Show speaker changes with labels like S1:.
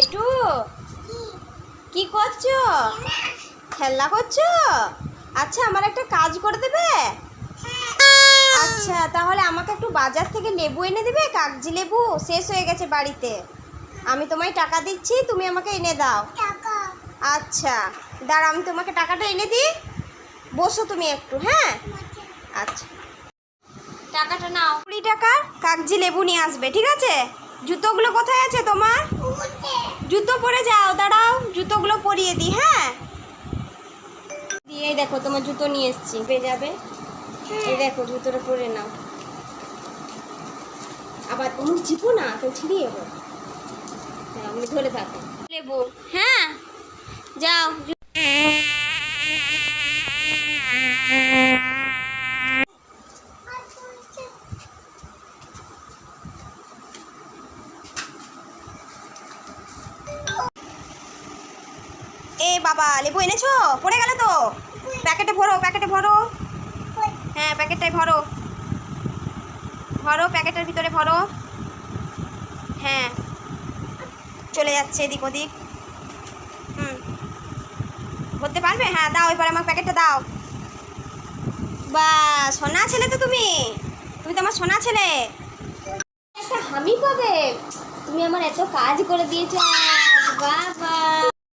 S1: একটু কি করছ? খেলনা করছ? আচ্ছা আমার একটা কাজ করে দেবে? আচ্ছা তাহলে আমাকে একটু বাজার থেকে লেবু এনে দেবে? কাগজি লেবু? শেষ হয়ে গেছে বাড়িতে। আমি তোমায় টাকা দিচ্ছি তুমি আমাকে এনে দাও। আচ্ছা দাঁড়া আমি তোমাকে টাকাটা এনে দিই। বসো তুমি একটু হ্যাঁ? আচ্ছা। টাকাটা নাও। কুড়ি টাকা কাগজি লেবু নিয়ে আসবে ঠিক আছে? জুতোগুলো কোথায় আছে তোমার? জুতো পরে যাও, দাঁড়াও, জুতোগুলো পরিয়ে দিই হ্যাঁ? দিয়ে দেখো, তোমার জুতো নিয়ে এসছি, পেয়ে যাবে? এই দেখো, জুতোটা পরে নাও। আবার তুমি চিপো না তো ছিঁড়িয়ে যাব। হ্যাঁ আমি ধরে থাকো লেবু। হ্যাঁ? যাও বাবা, লেবু এনেছো? পড়ে গেল তো? প্যাকেটে ভরো প্যাকেটে ভরো। হ্যাঁ প্যাকেটটাই ভরো। ভরো, প্যাকেটের ভিতরে ভরো। হ্যাঁ। চলে যাচ্ছে এদিক ওদিক। হুম। ভরতে পারবে? হ্যাঁ দাও, এবার আমার প্যাকেটটা দাও। বা, সোনা ছেলে তো তুমি। তুমি তো আমার সোনা ছেলে। একটা হামি পাবে। তুমি আমার এত কাজ করে দিয়েছ। বাবা